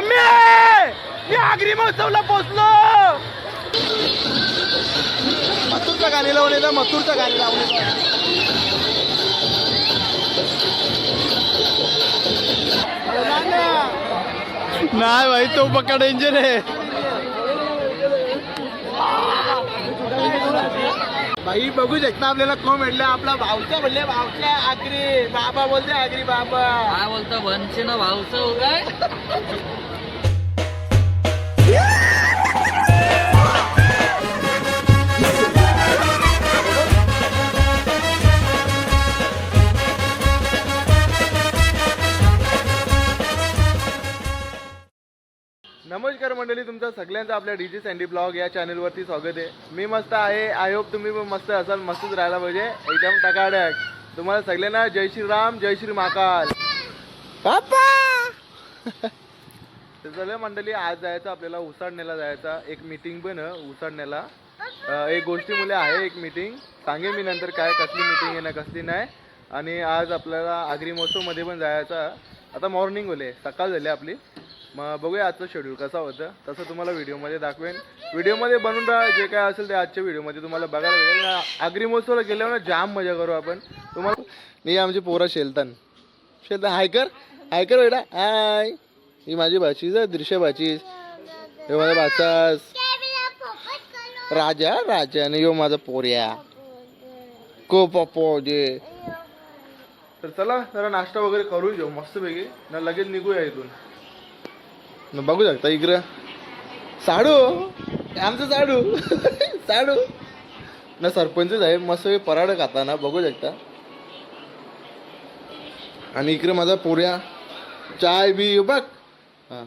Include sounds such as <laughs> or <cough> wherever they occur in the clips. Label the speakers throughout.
Speaker 1: Mummy मी आगरी महोत्सवला पोचलो मथुरचा गाणी लावून येतं मथुरचा गाणी लावून येतं. नाही भाई तो पक्का डेंजर आहे. भाई बघू शकता आपल्याला कोण भेटलं. आपला भावचा म्हणले भावच्या आगरी. बाबा बोलते आगरी बाबा.
Speaker 2: काय बोलता बनचे ना भाऊचं हो काय
Speaker 1: तुमचं आपल्या डीजे सँडी ब्लॉग या चॅनलवरती स्वागत आहे. मी मस्त आहे. आय होप तुम्ही पण मस्त असाल मस्तच राहायला पाहिजे. एकदम टकाडक तुम्हाला सगळ्यांना जय श्रीराम जय श्री महाकाल. <laughs> तर चला मंडळी आज जायचं आपल्याला उसाडण्याला जायचा. एक मीटिंग पण उसाडण्याला. एक गोष्टी मुले आहे एक मीटिंग सांगेन मी नंतर काय कसली मीटिंग आहे ना कसली नाही. आणि आज आपल्याला आगरी महोत्सवमध्ये पण जायचं आता मॉर्निंग होले सकाळ झाली आपली. मग बघूया आजचं शेड्यूल कसं होतं. तसं तुम्हाला व्हिडिओमध्ये दाखवेन. व्हिडिओमध्ये बनून राहा जे काय असेल ते आजच्या व्हिडिओमध्ये तुम्हाला बघायला भेटेल. ना आगरी महोत्सवला गेल्यावर ना जाम मजा करू आपण. तुम्हाला मी आमची पोरं शेलतान. शेलतान हाय कर. हाय कर बेटा. हाय ही माझी भाचीच दृश्य भाचीच. हे माझा भाचास राजा राजा. आणि यो माझा पोर्या. को पप्पो जे. तर चला जरा नाश्ता वगैरे करून घेऊ मस्तपैकी. ना लगेच निघूया इथून. बघू शकता इकडं. साडू. आमचं साडू. साडू. ना सरपंचच आहे. मस्त पराड खाताना बघू शकता. आणि इकडे माझा पोऱ्या. चाय बी बघ. हां.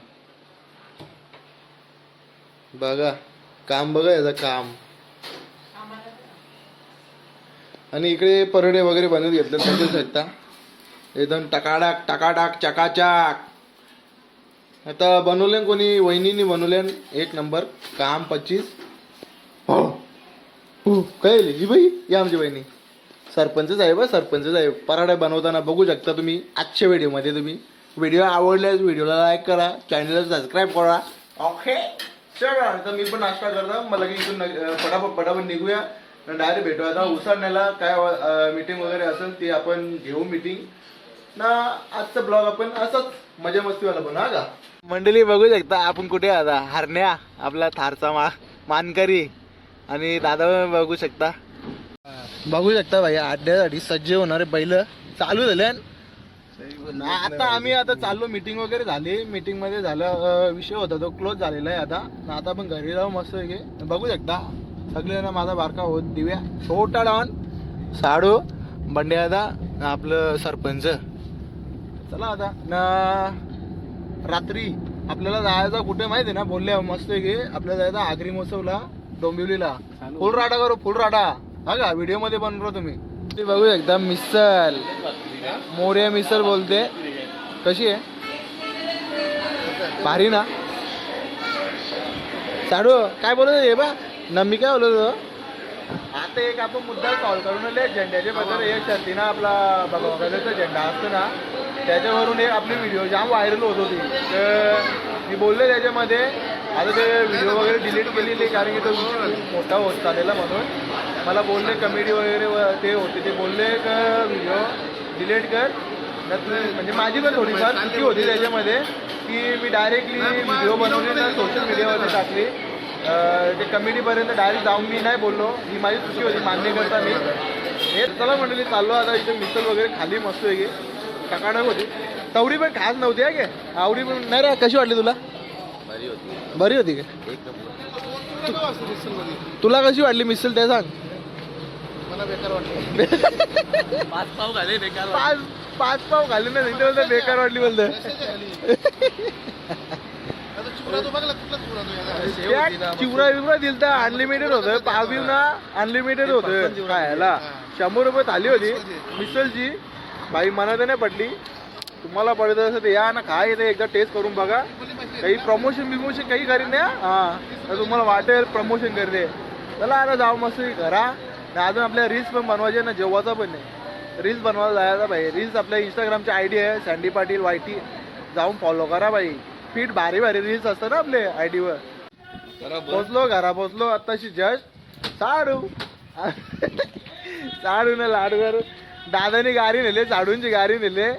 Speaker 1: बघा. काम बघा याचं काम. आणि इकडे परडे वगैरे बनवून घेतले. बघू शकता. एकदम टकाडाक टकाडाक चकाचाक. आता बनवले कोणी? वहिनीने बनवले एक नंबर. काम पच्चीस. हो. हो. काय? ही बाई? या आमची बहिणी सरपंच साहेब हं, सरपंच साहेब पराठा बनवताना बघू शकता तुम्ही. आजच्या व्हिडिओमध्ये तुम्ही. व्हिडिओ आवडल्यास व्हिडिओला लाईक करा. चॅनलला सबस्क्राईब करा. ओके चला तर मी पण नाश्ता करतो. मला की इथून पटापट पटापट निघूया. डायरेक्ट भेटू. आता उसाडण्याला काय मीटिंग वगैरे असेल ती आपण घेऊ मीटिंग ना आजचा ब्लॉग आपण असंच. मजा मस्तीवाला बनवू हा का? मंडळी बघू शकता आपण कुठे आता? हरण्या आपला थारचा मा मानकरी आणि दादा बघू शकता. बघू शकता भाई अड्ड्यासाठी सज्ज होणारे बैल चालू झाले. ना आता आम्ही आता चाललो मीटिंग वगैरे झाली. मीटिंगमध्ये झालं विषय होता तो क्लोज झालेला आहे आता. आता आपण घरी जाऊ मस्त की बघू शकता. सगळे ना माझा बारका होत दिव्या. छोटा डॉन साडू बंडे आता आपलं सरपंच. चला आता. ना रात्री आपल्याला जायचं कुठे माहिती आहे ना बोलले मस्त की आपल्याला जायचं आगरी महोत्सवला डोंबिवलीला फुल राडा करू फुल राडा हा का व्हिडिओमध्ये बनवतो तुम्ही ते बघू एकदा मिसल मोर्या मिसल बोलते कशी आहे भारी ना साडू काय बोलत हे बा ना मी काय बोलत? आता एक आपण मुद्दा सॉल्व करून आले झेंड्याच्या बद्दल एक शर्तीनं आपला बघा झेंडा असतो ना त्याच्यावरून एक आपली व्हिडिओ जाम व्हायरल होत होती. तर मी बोलले त्याच्यामध्ये आता ते व्हिडिओ वगैरे डिलीट केलेली कारण की तो मोठा होत चाललेला म्हणून. मला बोलले कमेडी वगैरे व- ते होते ते बोलले का व्हिडिओ डिलीट कर. म्हणजे माझी पण थोडीफार चुकी होती त्याच्यामध्ये की मी डायरेक्टली व्हिडिओ बनवली ना सोशल मीडियावरती टाकली. ते कमेडीपर्यंत डायरेक्ट जाऊन मी नाही बोललो. ही माझी चुकी होती मान्य करता मी. हे चला मंडळी चाललो आता इथे मिसल वगैरे खाली मस्त वेगळी टकाणक होती तवडी पण खास नव्हती आहे काय आवडी पण नाही रे कशी वाटली तुला? बरी होती. का? तुला कशी वाटली मिसल ते सांग.
Speaker 2: पाच पाव घाले बेकार
Speaker 1: पाच पाच पाव खाल्ले ना तिथे बोलतो बेकार वाटली बोलतो चिवरा विवरा दिलता अनलिमिटेड होतं. पाव बिव ना अनलिमिटेड होतं. खायला. शंभर रुपये थाली होती. मिसलची बाई मनात नाही पडली? तुम्हाला पडत असेल तर या ना खा इथे एकदा टेस्ट करून बघा. काही प्रमोशन बिमोशन काही करीन ना हा. तर तुम्हाला वाटेल प्रमोशन करते. चला आता जाऊ मस्त करा. आणि अजून आपल्या रील्स पण बनवायचे ना जेव्हाचा पण नाही. रील्स बनवायला जायचा भाई. रील्स आपल्या इंस्टाग्रामची आय डी आहे सँडी पाटील वाय टी जाऊन फॉलो करा बाई फिट भारी भारी रील्स असतात ना आपले आय वर. पोचलो घरा पोचलो. आताशी जस्ट. साडू. साडू ना लाडूवर दादाने गाडी नेले साडूंची गाडी नेले.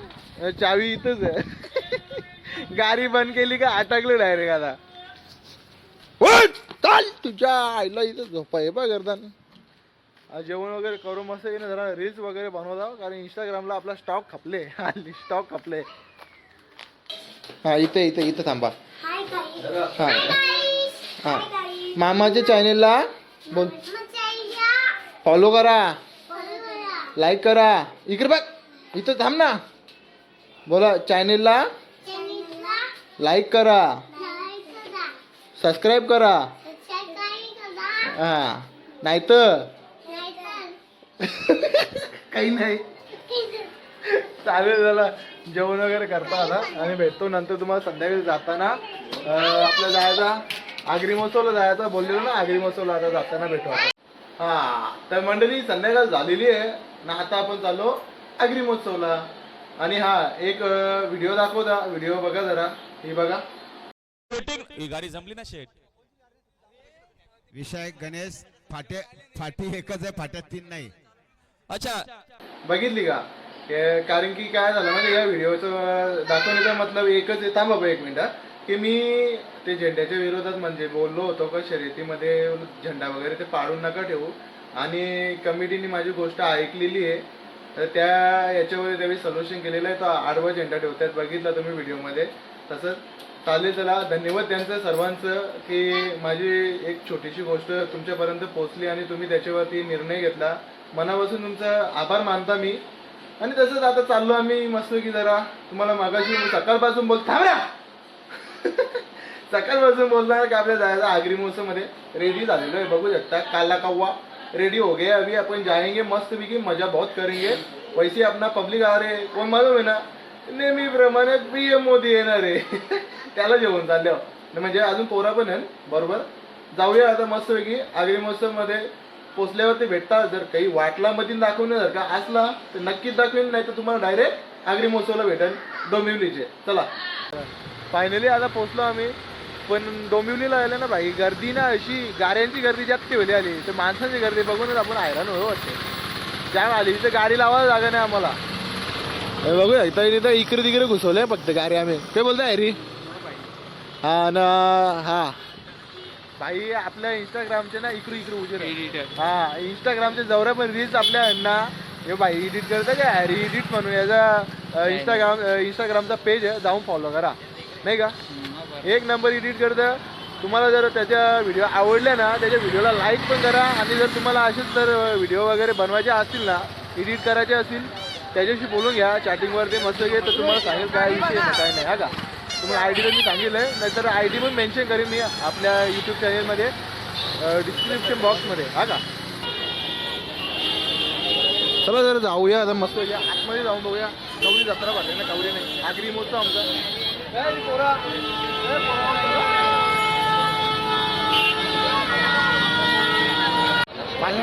Speaker 1: चावी इथंच आहे. गाडी बंद केली का अटकले डायरेक्ट आता. चाल तुझ्या आईला इथं झोपा आहे बा करताना आज जेवण वगैरे करून मस्त येणं जरा रील्स वगैरे बनवता कारण इंस्टाग्रामला आपला स्टॉक खपले. हल्ली स्टॉक खपले. हा इथे इथे इथे थांबा. हा. हा. मामाच्या चॅनेलला बोल. फॉलो करा. लाईक करा. इकडे बघ. इथं थांब ना. बोला चॅनेलला लाईक करा. सबस्क्राईब करा. हा. नाहीतर.
Speaker 3: नाहीतर. <laughs>
Speaker 1: काही नाही. चालेल झाला जेवण वगैरे करता आता. आणि भेटतो. नंतर तुम्हाला संध्याकाळी जाताना आपलं जायचा आगरी महोत्सवला जायचा. बोललेलो ना आगरी महोत्सवला आता जाताना भेटू. हा. तर मंडळी संध्याकाळ झालेली आहे. ना आता आपण चाललो आगरी महोत्सवला. आणि हा एक व्हिडिओ दाखवता. व्हिडिओ बघा जरा. ही बघा.
Speaker 4: ही गाडी जमली ना शेट
Speaker 5: विषय गणेश फाटे फाटी एकच आहे फाट्यात तीन नाही.
Speaker 4: अच्छा.
Speaker 1: बघितली का? हे कारण की काय झालं म्हणजे या व्हिडिओचं दाखवण्याचा मतलब एकच आहे. थांबा बा एक मिनिट की मी ते झेंड्याच्या विरोधात म्हणजे बोललो होतो का? शर्यतीमध्ये झेंडा वगैरे ते पाडून नका ठेवू. आणि कमिटीने माझी गोष्ट ऐकलेली आहे. तर त्या याच्यावर त्यावेळी सोल्युशन केलेलं आहे. तो आडवा झेंडा ठेवतात. बघितलं तुम्ही व्हिडिओमध्ये. तसंच चालेल चला. धन्यवाद त्यांचं सर्वांचं की माझी एक छोटीशी गोष्ट तुमच्यापर्यंत पोहोचली आणि तुम्ही त्याच्यावरती निर्णय घेतला. मनापासून तुमचा आभार मानता मी. आणि तसंच आता चाललो आम्ही मस्त की जरा तुम्हाला मागाशी सकाळपासून बोल थांब <laughs> सकाळपासून बोलणार का आपल्या जायचं आगरी मोसममध्ये रेडी झालेलो आहे. बघू शकता. काला कव्वा रेडी हो गया अभी अपन जाएंगे मस्त की मजा बहुत करेंगे। वैसे अपना पब्लिक आ रहे कोण मालूम आहे ना? नेहमीप्रमाणे पी एम मोदी येणार आहे <laughs> त्याला जेवण चाललं हो। म्हणजे अजून पोरा पण आहे बरोबर? जाऊया आता मस्तपैकी आगरी महोत्सवमध्ये पोचल्यावर ते भेटतात. जर काही वाटला मधील दाखवणं जर का असला तर नक्कीच दाखवेन नाही तर तुम्हाला डायरेक्ट आगरी महोत्सवला भेटेल डोंबिवलीचे. चला. फायनली आता पोचलो आम्ही. पण डोंबिवलीला आले ना भाई गर्दी ना अशी गाड्यांची गर्दी जास्त ठेवली आली. तर माणसांची गर्दी बघूनच आपण हैराण हो वाटते. जाम आली इथं गाडी लावायला जागा नाही आम्हाला. हे बघूया इथं इथं इकडे तिकडे घुसवलंय फक्त गाडी आम्ही. काय बोलताय हरी? हा ना हा. भाई आपल्या इंस्टाग्रामचे ना इकडे इकडे उजेड हा इंस्टाग्रामचे जवळ पण रील्स आपल्या ना. हे भाई एडिट करतं काय? हॅरी एडिट म्हणून याचा इंस्टाग्राम इंस्टाग्रामचा पेज आहे. जाऊन फॉलो करा. नाही का? एक नंबर एडिट करतं. तुम्हाला जर त्याच्या व्हिडिओ आवडले ना त्याच्या व्हिडिओला लाईक पण करा. आणि जर तुम्हाला असेच तर व्हिडिओ वगैरे बनवायचे असतील ना एडिट करायचे असतील त्याच्याशी बोलून घ्या. चॅटिंगवर ते मस्त घे तर तुम्हाला सांगेल काय विषय काय नाही. हा का? तुम्ही आय डी पण मी सांगितलं आहे नाहीतर आय डी पण मेन्शन करेन मी आपल्या यूट्यूब चॅनलमध्ये डिस्क्रिप्शन बॉक्समध्ये हा का? चला जरा जाऊया. आता मस्त या आतमध्ये जाऊन बघूया. कवरी जत्रा भरली ना कवरी नाही. आगरी मोठं आमचा.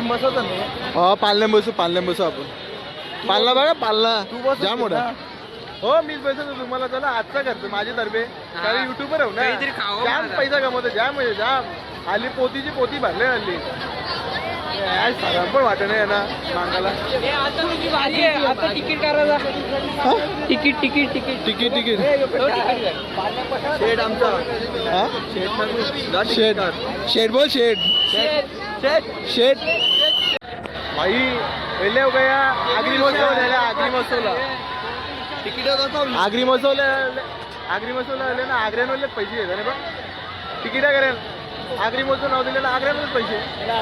Speaker 1: बसवतो हो पालण्यात बसू पालण्यात बसू आपण. पालना बघा पालना. जाम मोठा. हो मीच बसवतो तुम्हाला. चला आजचा खर्च माझ्यातर्फे. कारण युट्यूबर हो ना.
Speaker 2: काहीतरी खावं
Speaker 1: जाम
Speaker 2: मला.
Speaker 1: पैसा कमवतो जाम म्हणजे जाम. हल्ली पोतीची पोती भरले हल्ली. काय साधा पण वाटत नाही ना मागायला
Speaker 2: आता तिकीट करायचा ticket. Ticket ticket.
Speaker 1: Ticket ticket shed आमचा. हा? Shed shed. बोल शेड. शेड. भाई पहिले हो गया आगरी महोत्सव झाला आगरी महोत्सवला. तिकीट आगरी महोत्सवला आगरी महोत्सवला आले ना आग्र्यानवरलेच पैसे घेतात तिकीट करेल. आगरी मोजून नाव दिलेलं आग्र्यामध्येच पैसे.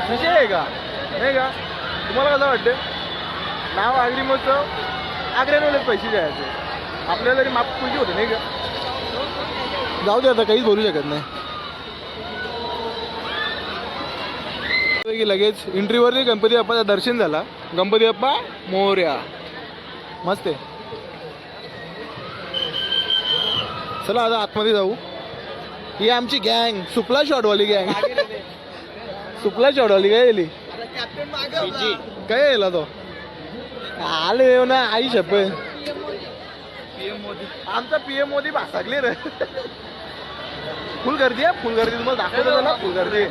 Speaker 1: विषय आहे का? नाही का? तुम्हाला कसं वाटतं नाव आगरी मोजचं आग्र्यामध्येच पैसे द्यायचे. आपल्याला तरी माप कुठली होते नाही का? जाऊ दे आता काहीच बोलू शकत नाही. लगेच एंट्रीवरती गणपती बाप्पाचं दर्शन झाला. गणपती बाप्पा मोर्या. मस्त आहे. चला आता आतमध्ये जाऊ. ही आमची गँग सुपला शॉटवाली गँग. सुपला शॉटवाली काय गेली? काय येला तो? आले येऊ ना आई शप आमचा पीएम मोदी भासागले रे. फुल गर्दी आहे फुल गर्दी तुम्हाला दाखवतो ना फुल गर्दी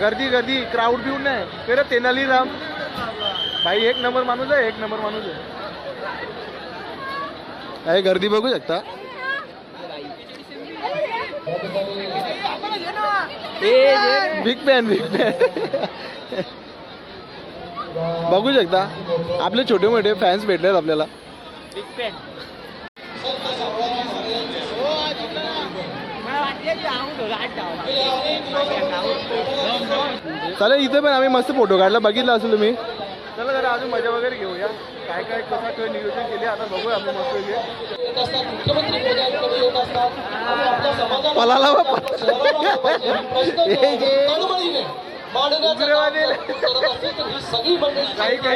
Speaker 1: गर्दी गर्दी क्राऊड बिऊड नाही. फिर तेनाली राम. भाई एक नंबर माणूस आहे एक नंबर माणूस आहे. आहे गर्दी बघू शकता? बिग फॅन बिग फॅन बघू शकता. आपले छोटे मोठे फॅन्स भेटलेत आपल्याला.
Speaker 2: बिग पॅन
Speaker 1: चालेल इथे पण आम्ही मस्त फोटो काढला. बघितला असेल तुम्ही. चला जरा अजून मजा वगैरे घेऊया. काय काय कसा काय नियोजन केले आता बघूया आपण मस्त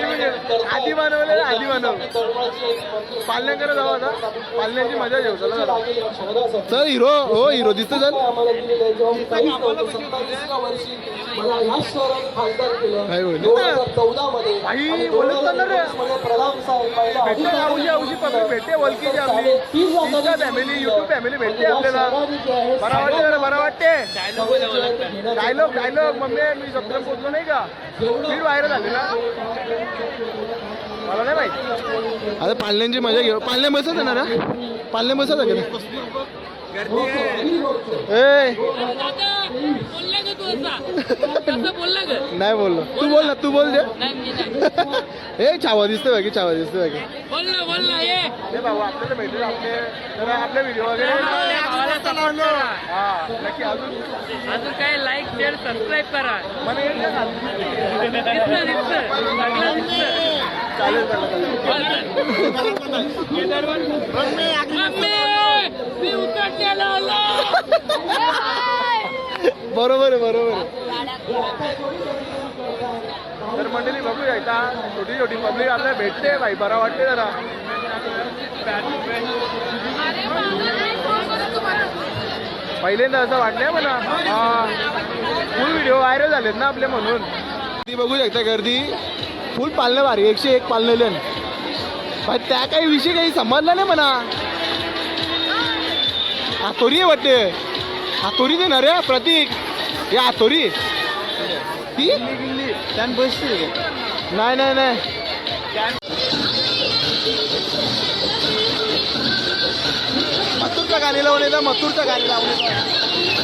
Speaker 1: म्हणजे आधी बनवले ना आधी पालण्याकडे जाऊ आता. पालण्याची मजा घेऊ चला चल हिरो हो हिरो दिसतो चल काय होईल आई बोलत भेटते ना, औषधी औषधी पब्लिक भेटते ओळखीची आपली. इंस्टा फॅमिली युट्यूब फॅमिली भेटते आपल्याला. बरा वाटते बरा वाटते डायलॉग डायलॉग मम्मी मी सत्र पोचलो नाही का? स्पीड व्हायरल झाली ना? मला नाही माहिती. आता पालण्यांची मजा घेऊ. पालण्या बसत आहे ना रे? पालण्या बसत आहे का? ए. नाही बोललो. तू बोल ना तू बोल दे.
Speaker 2: नाही मी नाही.
Speaker 1: ए छावा दिसतोय बाकी छावा दिसतोय बाकी
Speaker 2: बोल ना बोल ना ये.
Speaker 1: हे भाऊ आपल्याला भेटेल आपले जरा आपले व्हिडिओ वगैरे. हा नक्की अजून
Speaker 2: अजून काय लाईक शेअर सबस्क्राईब करा? दिसतं दिसतं दिसतं
Speaker 1: चालेल चालेल
Speaker 2: मी उतरलेला
Speaker 1: बरोबर आहे बरोबर आहे. तर मंडळी बघू आता छोटी छोटी पब्लिक आपल्याला भेटते भाई बरा वाटते जरा. पहिल्यांदा असं वाटलंय मला. हा. फुल व्हिडिओ व्हायरल झालेत ना आपले म्हणून. ती बघू शकता गर्दी. फुल पालणं भारी एकशे एक पालणं पण त्या काही विषय काही समजला नाही म्हणा. हातोरी आहे वाटते. हातोरी दे ना रे प्रतीक. हे हातोरी ती नाही नाही नाही. मथुरचं गाणी लावून येतं मथुरचं गाणी लावून येतं.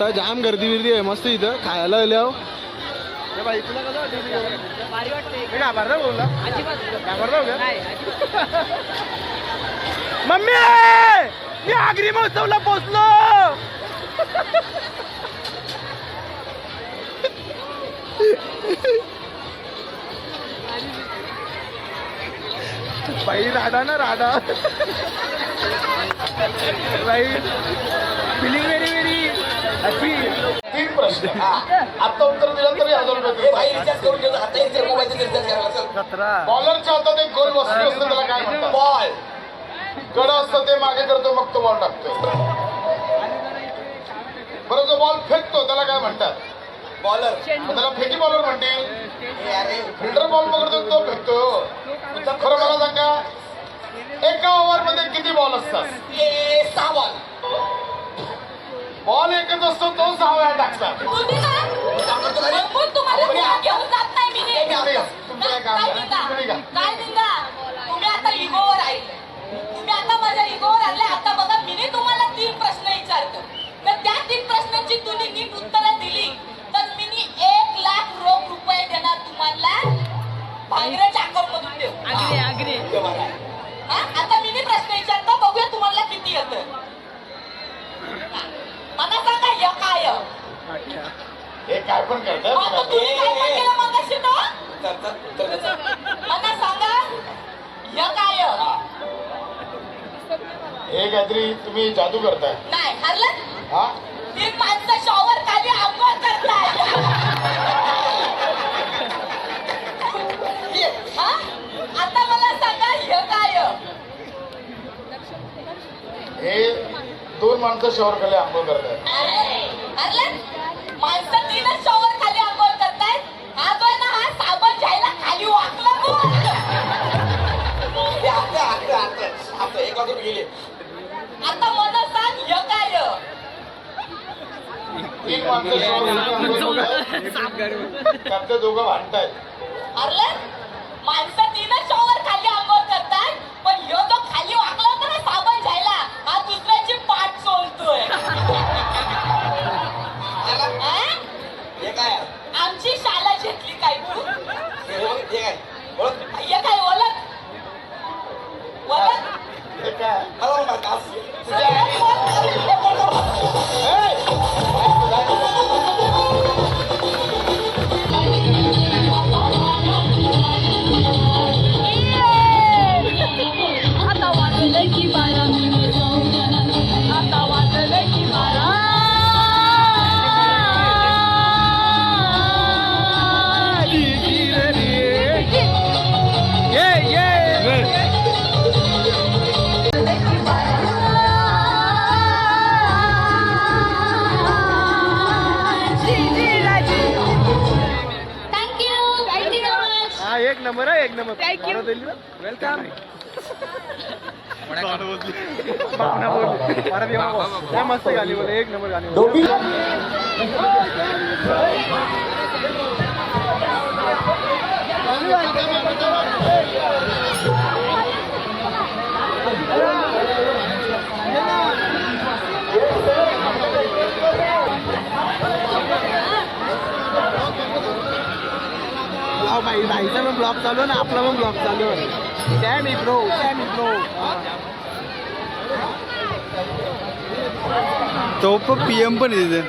Speaker 1: शकता जाम गर्दी बिर्दी आहे मस्त इथं. खायला आल्यावर हे हो मम्मी! मी आगरी महोत्सवला पोचलो! बाई राधा ना राधा. बाई फिलिंग व्हेरी व्हेरी
Speaker 6: तीन प्रश्न. आता उत्तर दिलं तरी हजार रुपये बॉलरच्या हातात एक गोल वस्तू असते त्याला काय म्हणतात? बॉल गड असतं ते मागे करतो मग तो बॉल टाकतो बरं जो बॉल फेकतो त्याला काय म्हणतात? बॉलर त्याला फेकी बॉलर म्हणतील. फिल्डर बॉल पकडतो तो फेकतो. खरं मला सांगा एका ओव्हरमध्ये किती बॉल असतात? सहा बॉल बॉल एकच असतो तो सहा वेळा टाकतात एक
Speaker 7: त्या तीन प्रश्नांची तुम्ही नीट उत्तरं दिली. तर मी एक लाख रोख
Speaker 6: पण करतात.
Speaker 7: आता तुम्ही काय काय केलं मगाशी तो? मला सांगा हे काय?
Speaker 6: हे काहीतरी तुम्ही जादू करताय.
Speaker 7: नाही हरलं
Speaker 6: हा?
Speaker 7: तीन माणसं शॉवर खाली आंघोळ करताय. हा? आता मला सांगा काय?
Speaker 6: दोन माणसं शहर खाली आंघोळ करतात
Speaker 7: हरलं आता मला सांग हे काय
Speaker 6: तीन माणसं त्यातले दोघं भांडतायत.
Speaker 7: हरलं माणसं काय
Speaker 2: आता
Speaker 1: काय मस्त गाणी बोल एक नंबर गाणी हा, भाई भाईचा पण ब्लॉग चालू आहे ना आपला पण ब्लॉग चालू आहे. ब्रो काय मी ब्रो तो पण पी एम पण तिथे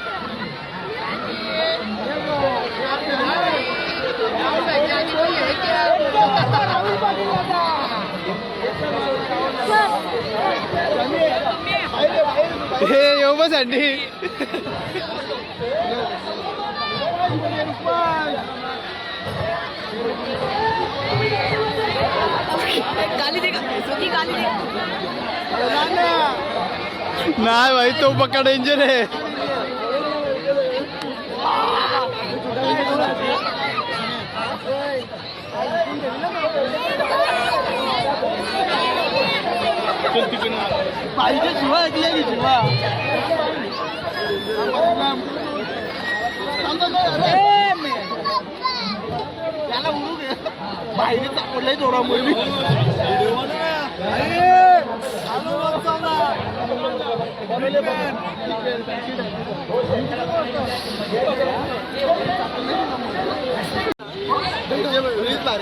Speaker 1: हे येऊ बस अंडी नाही भाई तो पक्का डेंजर आहे. पाहिजे शिवा ऐकलेली शिवा त्याला उरू घे बाहेर सापडलंय जोरामुळे मुली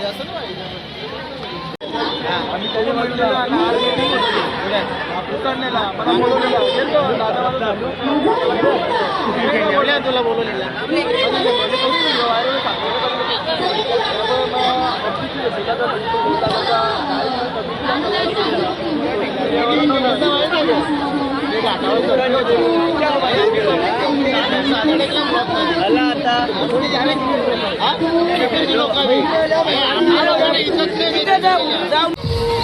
Speaker 1: असं आम्ही त्याच्या म्हटलेलं ना आर्मी उतरलेला मला बोलवलेला गेलो दादा मला बोलले तुला बोलवलेला आता बोल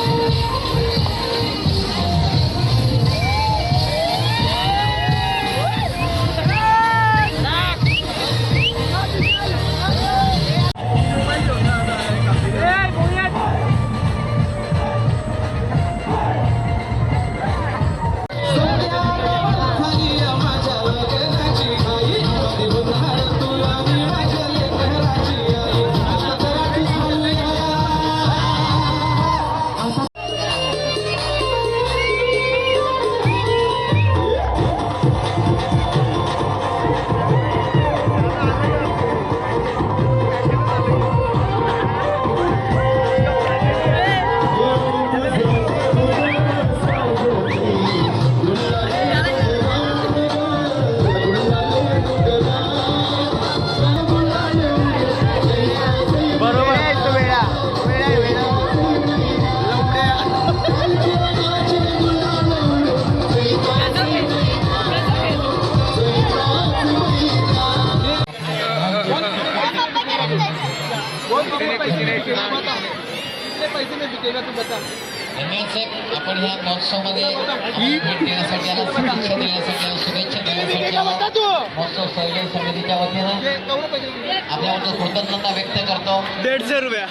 Speaker 8: आपण ह्या महोत्सवामध्ये भेट देण्यासाठी आला शुभेच्छा देण्यासाठी आला शुभेच्छा देण्यासाठी आला. महोत्सव समितीच्या वतीनं आपल्याबद्दल कृतज्ञता व्यक्त करतो.
Speaker 1: दीडशे रुपया.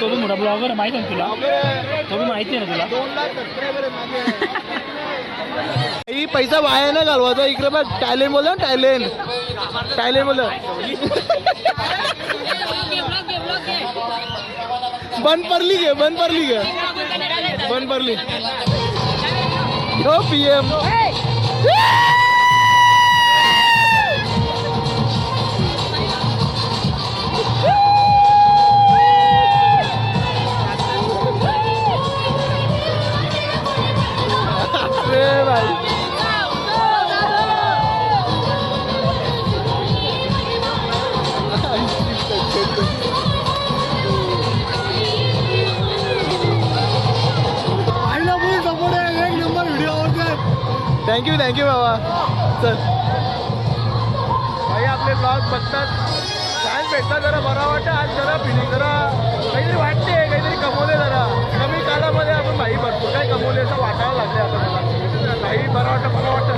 Speaker 9: तो भी मोठा ब्लॉगर माहिती आहे ना तुला? तो भी माहिती आहे ना तुला? <laughs>
Speaker 1: ही पैसा वाया ना घालवायचा. इकडे बघ टायलेंट बोल टायलेंट टायलेंट बोल बंद पडली गे बंद पडली गे. बंद पडली. हो P M Bye. Thank you thank you बाबा. चल. भाई आपले ब्लॉग बघतात. छान भेटतात जरा बरा वाटतं. आज जरा फिलिंग जरा काहीतरी वाटते काहीतरी कमवले जरा. कमी काळामध्ये आपण भाई भरपूर काही कमवले असं वाटायला लागले आता भाई बरं वाटतं बरं वाटतं.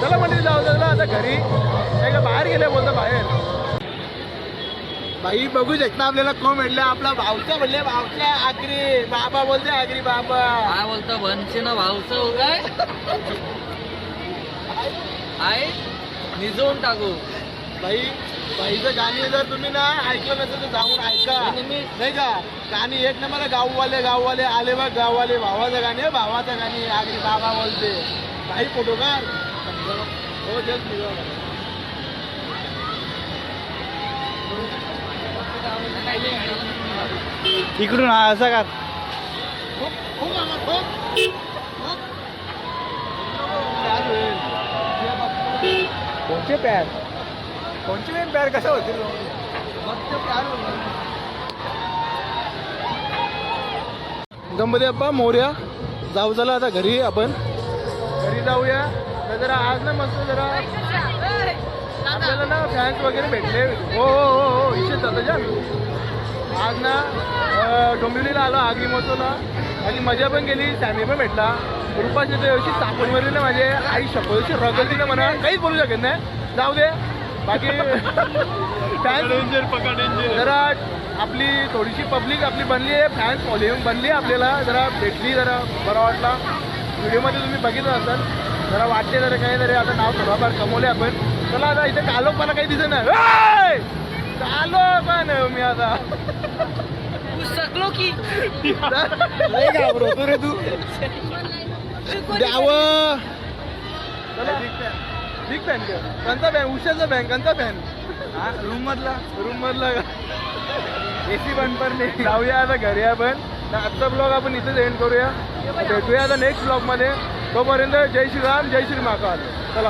Speaker 1: चला म्हणजे जाऊ चला आता घरी. नाही का बाहेर गेले बोलतो बाहेर. भाई बघू शकता आपल्याला कोण भेटले. आपला भावचा म्हणले भावचा आगरी. बाबा बोलते आगरी बाबा.
Speaker 10: काय बोलतो बनचे ना भाऊचं काय? आहे निजवून टाकू.
Speaker 1: भाई भाईचं गाणी जर तुम्ही ना ऐकलं नसेल तर जाऊन ऐका. नाही का? गाणी एक नंबर गाववाले गाववाले आले बघ गाववाले भावाचं गाणी भावाचं गाणी. आगरी बाबा बोलते. काही फोटो का हो जस्ट इकडून हा असा का? कोणचे पॅर कोणचे मेन पॅर कसं होतील? गणपती अप्पा मोर्या जाऊ चला आता घरी आपण. घरी जाऊया. तर जरा आज ना मस्त जरा आपल्याला ना फॅन्स वगैरे भेटले. हो हो हो हो इच्छित जातं जा. आज ना डोंबिवलीला आलो आगी महोत्सवला आणि मजा पण गेली सॅमी पण भेटला. रुपाची तर अशी सापडवरली ना माझे आई शपथची रगलती ना म्हणा काहीच बोलू शकत नाही. जाऊ दे. बाकी फॅन्स जरा आपली थोडीशी पब्लिक आपली बनली आहे. फॅन्स फॉलोईंग बनली आहे आपल्याला. जरा भेटली जरा बरा वाटला. व्हिडिओमध्ये तुम्ही बघितलं असाल. जरा वाटते जरा काही तरी. आता नाव थोडाफार कमवले आपण. चला आता इथे मला काही दिसत नाही. ए! चालो पण मी आता.
Speaker 10: शकलो की?
Speaker 1: लय घाबरवतो रे तू. द्यावं बिग फॅन का? कोणता फॅन उशाचा फॅन कोणता फॅन रूम मधला. रूम मधला एसी बंद पण नाही. जाऊया आता घरी आपण. आजचा ब्लॉग आपण इथेच एंड करूया. भेटूया आता नेक्स्ट ब्लॉगमध्ये. तोपर्यंत जय श्रीराम जय श्री महाकाल. चला.